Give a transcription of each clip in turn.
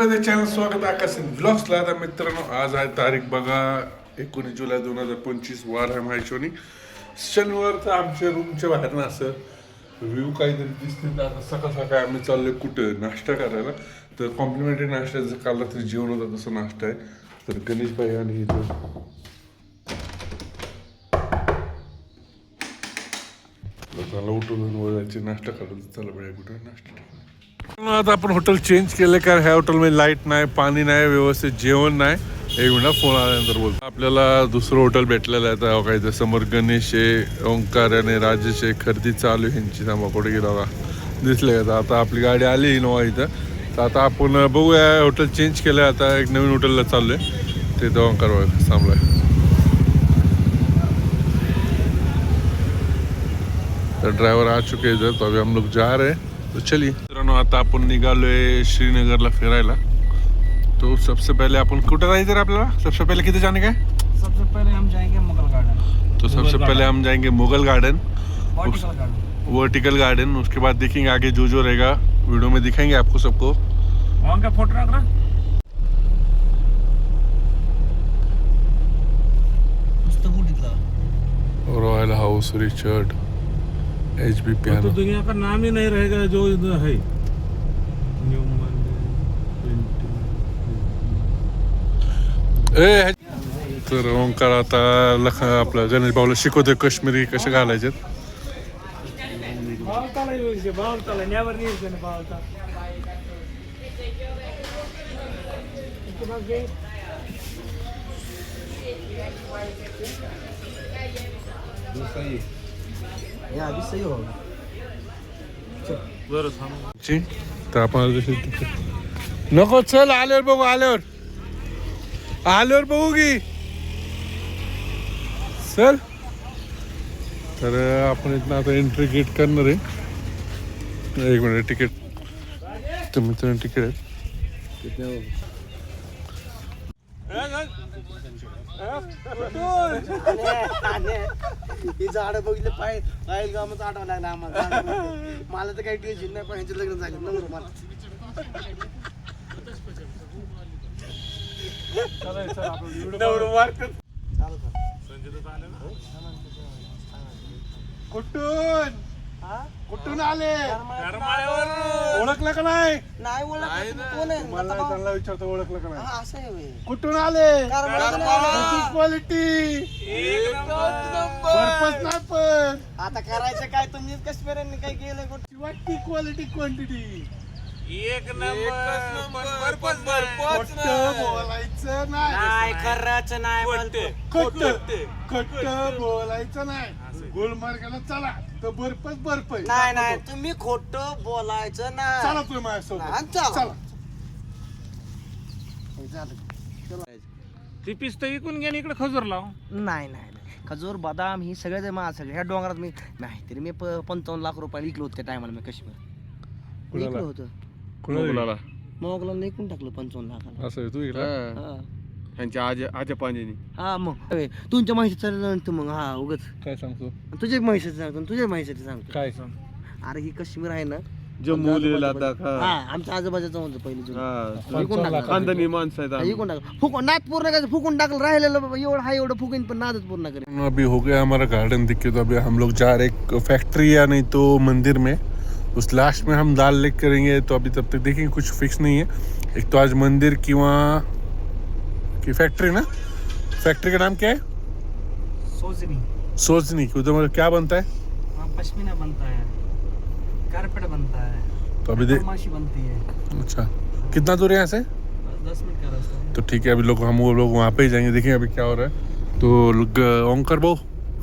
माझ्या चॅनल स्वागत आकाश ब्लॉग्सला आता मित्रांनो आज आहे तारीख बघा एकोणीस जुलै दोन हजार पंचवीस वार आहे माहिती शनिवार तर आमच्या रूमच्या बाहेर ना असं व्ह्यू काहीतरी दिसते. तर आता सकाळ सकाळी आम्ही चाललोय कुठं? नाश्ता करायला. तर कॉम्प्लिमेंटरी नाश्ता जसं काल रात्री जेवण होतं तसं नाश्ता आहे. तर गणेश भाई आणि इथं. लोकांना उठून वळायचे नाश्ता करायला चला बघा कुठं? नाश्ता आता आपण हॉटेल चेंज केले कारण ह्या हॉटेलमध्ये लाइट नाही पाणी नाही व्यवस्थित जेवण नाही. एक मिनिट फोन आल्यानंतर बोलतो. आपल्याला दुसरं हॉटेल भेटलेलं आहे तर काय ते समोर गणेश आहे ओंकार आणि राजेश आहे खरेदी चालू आहे ह्यांची थांबा कुठे गेला का दिसले का? आता आपली गाडी आली इनोवा इथं. तर आता आपण बघूया हॉटेल चेंज केलं आता एक नवीन हॉटेलला चाललोय. ते ओंकार थांबलं थांबलाय. तर ड्राइवर आ चुके इधर तो अभी हम लोग जा रहे हैं. तो चलिए. आता आपण निघालोय श्रीनगरला फिरायला. तो सबसे पहले आपण कुठं जायचं रे आपल्याला? सबसे पहले किती जाने का? सबसे पहले हम जाएंगे मुगल गार्डन तो सबसे पहले हम जाएंगे मुगल गार्डन वर्टिकल गार्डन उसके बाद देखेंगे आगे जो जो रहेगा. वीडियो में दिखाएंगे आपको सबको. वहाँ का फोटो रख रहा? Royal house Richard H B तो पियानो दुनिया का नाम ही नहीं रहेगा जो इधर है. ए तर ओंकार आता लख आपलं गणेश भाऊला शिकवतोय काश्मीरी कसे घालायचे तर आपण नको चल आल्यावर बघू आल्यावर. आल्यावर बघू की सर तर आपण इथं आता एंट्री गेट करणार आहे. एक मिनिट तिकीट तर मित्रांनो तिकीट आहे ही झाडं बघितले पाय पायल गावात आठवं लागला आम्हाला. मला तर काही टेन्शन नाही पण ह्यांचं लग्न झालं. नंबर मला. चालू कर. कुठून? हा? कुठून आले. ओळखलं का नाही? नाही ओळखलं तुम्ही कोण आहे? मला आता भाऊ- त्यांना विचारतो ओळखलं का नाही? हा, असं आहे होय. कुठून आले? क्वालिटी नाही पण. आता करायचं काय? तुम्ही काश्मीरांनी काय केलं? कुठं? वाटती क्वालिटी क्वांटिटी एक नंबर. पण बोलायचं नाही. खरंच नाही खोटं. खोटं. खोटं. बोलायचं नाही. गुलमार्गाला चला. तर बर्फच बर्फ. नाही नाही. तुम्ही खोट बोलायचं चला नाही तुम्ही माझ्यासोबत. चला. चला. ती पिस्त इकून घ्या इकडे खजूर लाव. नाही नाही. खजूर बदाम ही सगळे ते माझं सगळे. ह्या डोंगरात मी नाही तरी मी पंचावन्न लाख रुपयाला विकलो होतं त्या टायमाला मी काश्मीर? विकलो होतं. कुणाला मोगला विकून टाकलं पंचावन्न लाखाला. असं आहे तू इकडं? हा. ह्यांच्या आजा आजा पांजेनी. हा मग. अरे, तुमच्या माहितीचं सांगतो मग हा उगच. काय सांगतो? तुझ्या माहितीचं सांगतो तुझ्या माहितीचं सांगतो. काय अरे ही काश्मीर आहे ना जम्मू आमच्या आजोबाचं लडाख हा हा आमच्या आजोबाचं होतं पहिलं जुनं. हा. विकून टाकलं. खानदानी माणसं आहेत हा, आम्ही. टाकलं. फुकून नाद पूर्ण करायचं फुकून टाकलं राहिलेलं बाबा एवढं हा एवढं फुकून पण नादच पूर्ण अभी हो गया हमारा गार्डन दिख के तो अभी हम लोग जा रहे एक फैक्ट्री या नहीं तो मंदिर में। उस लास्ट में हम दाल लेक करेंगे तो अभी तब तक देखेंगे कुछ फिक्स नहीं है। एक तो आज मंदिर की वहाँ की फैक्ट्री ना? फैक्ट्री का नाम क्या है? सोजनी। सोचनी की उधर मतलब क्या बनता है? वहाँ पश्मीना बनता है। कारपेट बनता है। तो अभी दे माशी बनती है। अच्छा। कितना दूर है यहाँ से? दस मिनट का रास्ता तो ठीक है अभी लोग हम वो लोग वहाँ पे ही जाएंगे देखेंगे अभी क्या हो रहा है। तो ओंकार भाऊ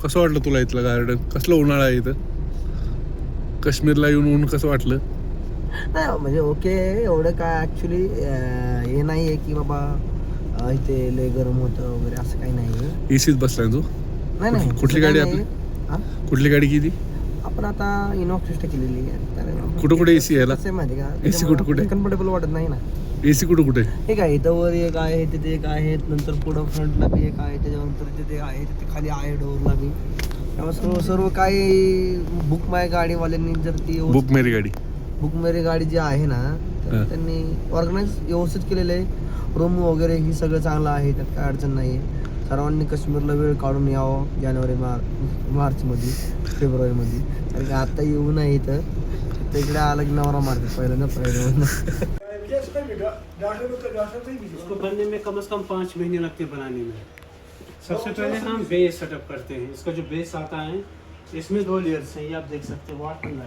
कसं वाटलं तुला इथलं गार्डन? कसलं उन्हाळा आहे इथं काश्मीरला येऊन ऊन कसं वाटलं? नाही म्हणजे ओके एवढं काय ऍक्च्युली हे नाही आहे की बाबा इथे लय गरम होतं वगैरे असं काही नाही आहे एसीत बसलाय तू? नाही नाही कुठली तसं गाडी आपली? हा? कुठली गाडी किती? आपण आता इनॉक्सिस्ट केलेली आहे. कुठं कुठे AC याला? कसं आहे माहिती का? AC कुठं कुठे? कम्फर्टेबल वाटत नाही ना. एसी कुठं कुठे? हे काय इथं वर एक आहे तिथे एक आहे नंतर पुढं फ्रंटला बी एक आहे त्याच्यानंतर तिथे आहे तिथे खाली आहे डोरला बी. त्यामुळे सर्व सर्व काही बुक माय गाडीवाल्यांनी जर ती बुक मेरी गाडी. बुक मेरी गाडी जी आहे ना तर. त्यांनी ऑर्गनाईज व्यवस्थित केलेलं आहे. रूम वगैरे ही सगळं चांगलं आहे त्यात काय अडचण नाही आहे सर्वांनी काश्मीरला वेळ काढून यावं जानेवारी मार मार्चमध्ये फेब्रुवारीमध्ये. कारण की आता येऊ नये इथं. तर इकडे आलं की नवरा मारते पहिलं ना पहिलं इसको बनने में कम से कम पाँच महीने लगते हैं बनाने में। सबसे पहले हम बेस सेटअप करते हैं। इसका जो बेस आता है, इसमें दो लेयर्स हैं, ये आप देख सकते हैं वाट एंड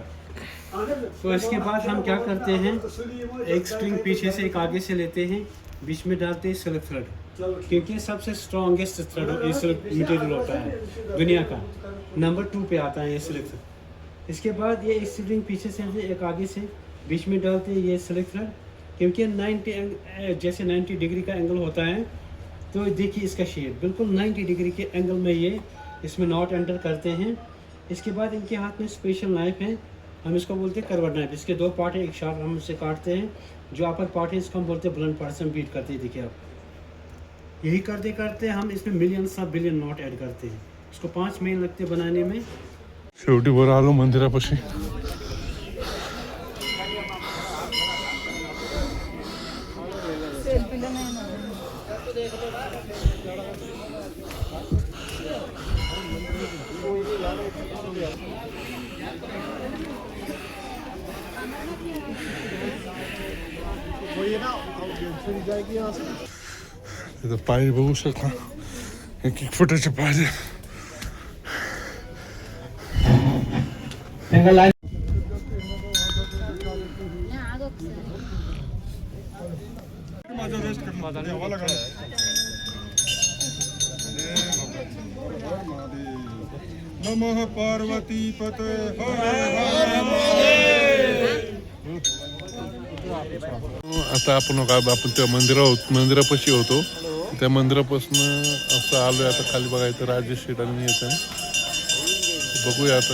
तो इसके बाद हम क्या करते हैं, एक स्ट्रिंग पीछे से, एक आगे से लेते हैं, बीच में डालते हैं सिल्क थ्रेड क्योंकि सबसे स्ट्रॉन्गेस्ट थ्रेड मटेरियल होता है, दुनिया का। नंबर टू पे आता है ये सिल्क थ्रेड इसके बाद ये स्ट्रिंग पीछे से एक आगे से, बीच में डालते हैं ये सिल्क थ्रेड क्योंकि 90 जैसे 90 डिग्री का एंगल होता है तो देखिए इसका शेप बिल्कुल 90 डिग्री के एंगल में ये इसमें नॉट एंटर करते हैं। इसके बाद इनके हाथ में स्पेशल नाइफ है। हम इसको बोलते हैं करवट नाइफ इसके दो पार्ट है, एक शार्प हम इसे काटते हैं। जो अपर पार्ट है, इसको हम बोलते हैं ब्लंट पार्ट से बीट करते हैं, देखिए आप। यही करते करते हम इसमें मिलियन सा बिलियन नॉट ऐड करते हैं। इसको पाँच महीने लगते बनाने में। शेवटी बरं आलो मंदिरापाशी तिथं पाय बघू शकता एक एक फुटाचे पाय नमः पार्वती पते आता आपण काय आपण त्या मंदिरा मंदिरापाशी होतो. त्या मंदिरापासून असं आलोय आता खाली बघायचं राजेश शेटांनी येत येतं. बघूया आता.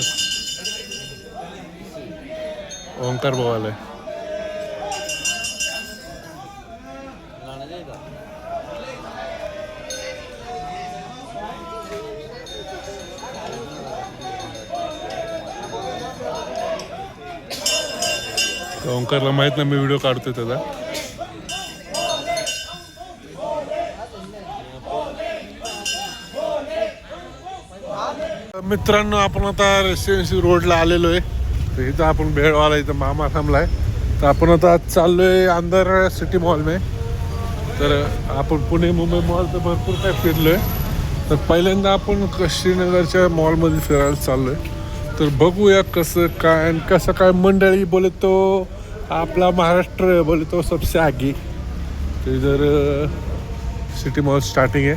ओंकार भाऊ ओंकारला माहीत नाही मी व्हिडिओ काढतोय त्याचा. मित्रांनो आपण आता रेसिडेन्सी रोडला आलेलो आहे तर इथं आपण भेळवाला इथं मामा थांबलाय. तर आपण आता चाललो चाललोय अंदर सिटी मॉल तर आपण पुणे मुंबई मॉल तर भरपूर काय फिरलोय. तर पहिल्यांदा आपण श्रीनगरच्या मॉलमध्ये फिरायला चाललोय. तर बघूया कसं काय आणि कसं काय मंडळी बोले तो आपला महाराष्ट्र बोले तो सबसे आगे. ते इधर सिटी मॉल स्टार्टिंग आहे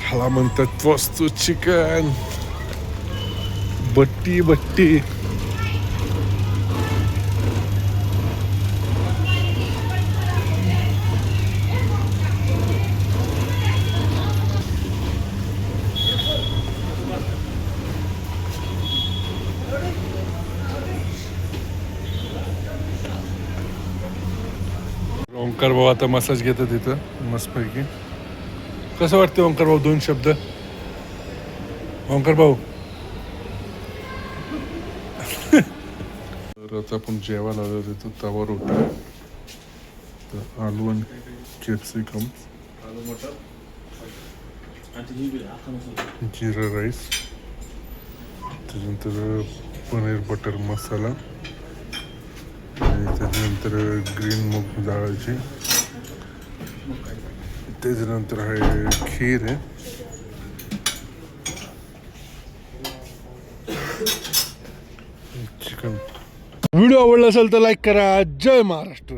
ह्याला म्हणतात वस्तू चिकन. बट्टी बट्टी. ओंकार भाऊ आता मसाज घेतात तिथं मस्तपैकी. कसं वाटतं ओंकार भाऊ दोन शब्द? ओंकार भाऊ. तर आता आपण जेवायला आलो तिथं तवा रोटी तर आलू आणि कॅप्सिकम जिरा राईस. त्याच्यानंतर पनीर बटर मसाला. त्याच्यानंतर ग्रीन मूग डाळाची. त्याच्यानंतर आहे खीर आहे. चिकन. व्हिडिओ आवडला असेल तर लाईक करा. जय महाराष्ट्र.